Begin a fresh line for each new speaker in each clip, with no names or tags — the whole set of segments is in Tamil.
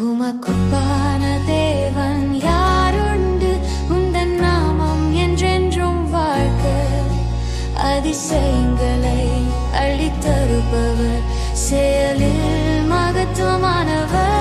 உமக்குப்பான தேவன் யாருண்டு? உந்தன் நாமம் என்றென்றும் வாழ்க அதிசயங்களை அள்ளித்தருபவர் செயலில் மகத்துவமானவர்.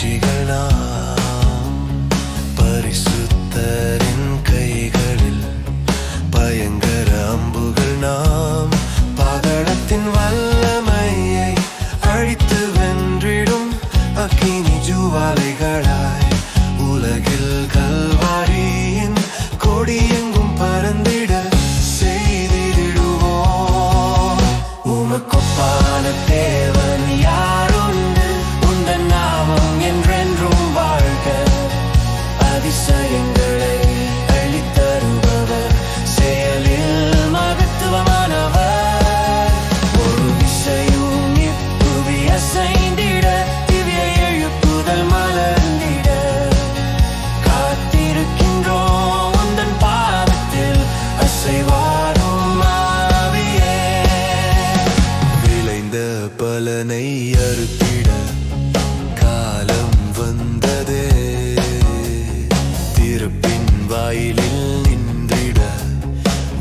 பரிசுத்த பரிசுத்தரின் கைகளில் பயங்கர அம்புகள் நாம். பகடத்தின் வல்லமையை அழித்து வென்றிடும். அக்கினி ஜுவாலைகளாய் பலனை அறுத்திட காலம் வந்ததே. திருப்பின் வாயிலில் நின்றிட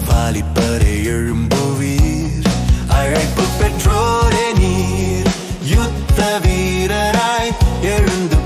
வாலிப்பறை எழும்புவீர். அழைப்பு பெற்றோரே நீர். யுத்த வீரராய் எழுந்து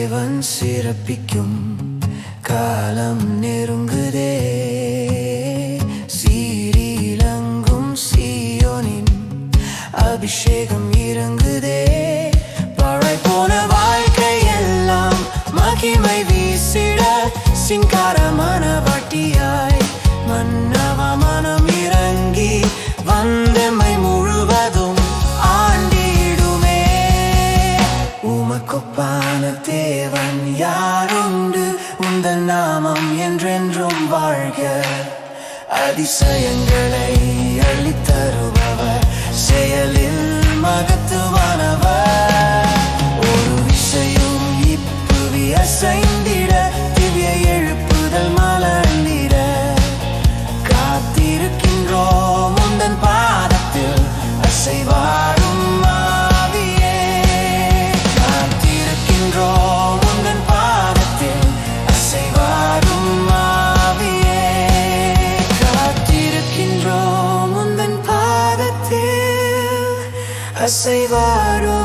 தேவன் சிறப்பிக்கும் காலம் நெருங்குதே. சீரிலங்கும் சீயோனின் அபிஷேகம் இறங்குதே. பழை போன வாழ்க்கை எல்லாம் மகிமை வீசிட சிங்காரமான வட்டியாய் உமக்கொப்பான தேவன் யாருண்டு உந்த நாமம் என்றென்றும் வாழ்க. அதிசயங்களை அளித்தருபவர் செயலில் காத்திருக்கின்றோம் உந்தன் பாதத்தில் அசைவாடும்